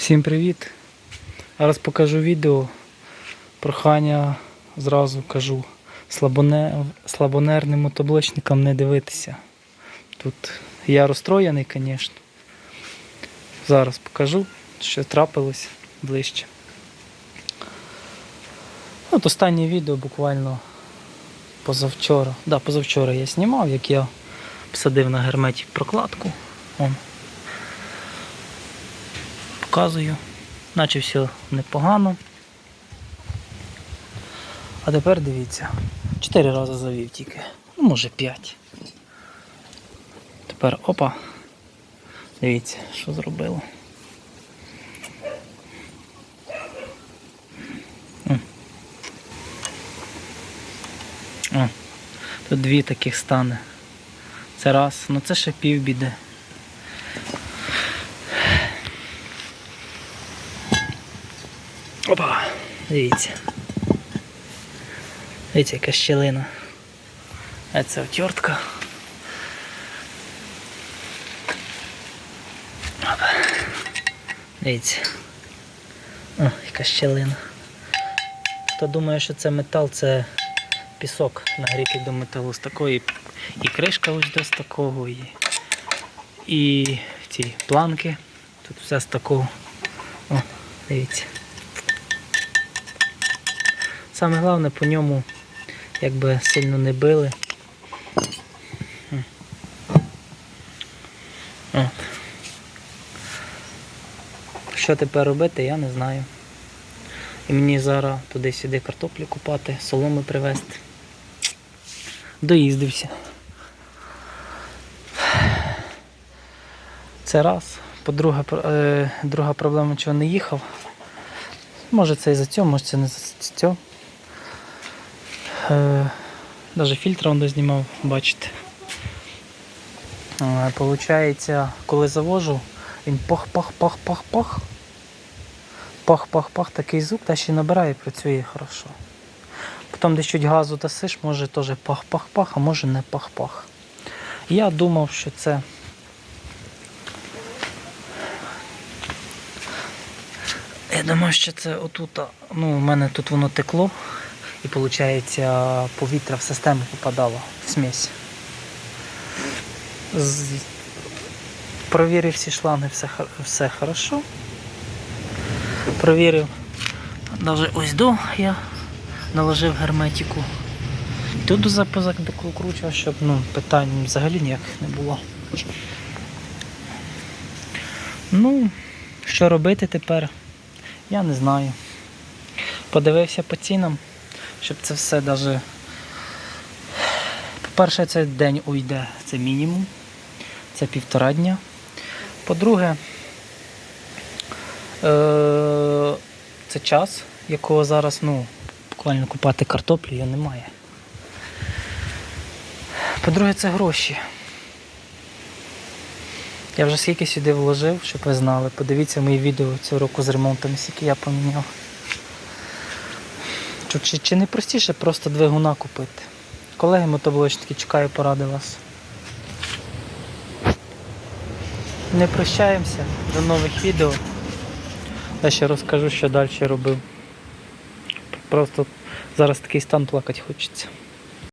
Всім привіт! Зараз покажу відео. Прохання зразу кажу слабоне... слабонерним мотоблочникам не дивитися. Тут я розстроєний, звісно. Зараз покажу, що трапилось ближче. От останнє відео буквально позавчора. Да, позавчора я знімав, як я посадив на герметик прокладку. Вон. Показую. Наче все непогано. А тепер дивіться. Чотири рази завів тільки. Ну, може п'ять. Тепер опа. Дивіться, що зробило. О, тут дві таких стане. Це раз, ну це ще півбіди. Опа, дивіться. Дивіться, яка щелина. А це отвертка. Опа. Дивіться. О, яка щелина. Хто думає, що це метал, це пісок нагрітий до металу з такої. І кришка ось до такого, і, і ці планки. Тут все з такого. О, дивіться. Саме головне по ньому якби сильно не били. От. Що тепер робити, я не знаю. І мені зараз туди-сюди картоплю купати, соломи привезти. Доїздився. Це раз. По-друге, е, друга проблема, чого не їхав. Може це і за цього, може це не за цього. Е, Даже фільтр знімав, бачите. Е, Получається, коли завожу, він пах-пах-пах-пах-пах. Пах-пах-пах, такий звук, та ще набирає працює хорошо. Потім десь чуть газу дасиш, може теж пах-пах-пах, а може не пах-пах. Я думав, що це. Я думав, що це отут, ну, у мене тут воно текло. І виходить, повітря в систему попадало в смесь. Провірив всі шланги, все, все хорошо. Провірив. Навіть ось до я наложив герметику. Тут запазак докручував, щоб ну, питань взагалі ніяких не було. Ну, що робити тепер, я не знаю. Подивився по цінам щоб це все даже. По-перше, це день уйде, це мінімум. Це півтора дня. По-друге, е- це час, якого зараз, ну, буквально купати картоплю його немає. По-друге, це гроші. Я вже скільки сюди вложив, щоб ви знали. Подивіться мої відео цього року з ремонтом, скільки я поміняв. Чи, чи, не простіше просто двигуна купити? Колеги мотоблочники, чекаю поради вас. Не прощаємося. До нових відео. Я ще розкажу, що далі робив. Просто зараз такий стан плакати хочеться.